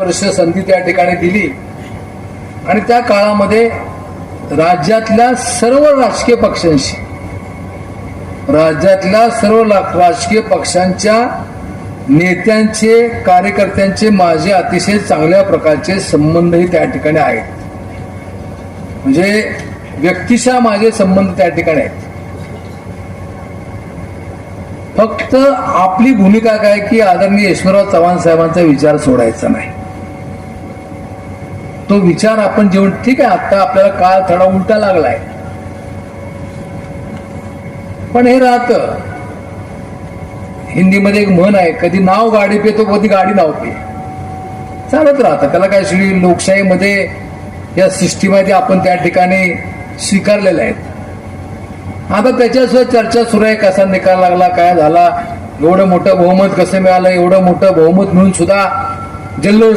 वर्ष संधी त्या ठिकाणी दिली. आणि त्या काळामध्ये राज्यातल्या सर्व राजकीय पक्षांशी राज्यातल्या सर्व राजकीय पक्षांच्या नेत्यांचे कार्यकर्त्यांचे माझे अतिशय चांगल्या प्रकारचे संबंधही त्या ठिकाणी आहेत. म्हणजे व्यक्तिशा माझे संबंध त्या ठिकाणी आहेत. फक्त आपली भूमिका काय की आदरणीय यशवंतराव चव्हाण साहेबांचा विचार सोडायचा नाही. तो विचार आपण जेवण ठीक आहे आता आपल्याला काळ थोडा उलटा लागलाय. पण हे राहत. हिंदीमध्ये एक म्हण आहे कधी नाव गाडी पे तो कधी गाडी नाव पे. चालत राहतं. त्याला काय श्री लोकशाहीमध्ये या सिस्टीमध्ये आपण त्या ठिकाणी स्वीकारलेल्या आहेत. आता त्याच्यासह चर्चा सुरू आहे कसा निकाल लागला काय झाला एवढं मोठं बहुमत कसं मिळालं एवढं मोठं बहुमत मिळून सुद्धा जल्लोष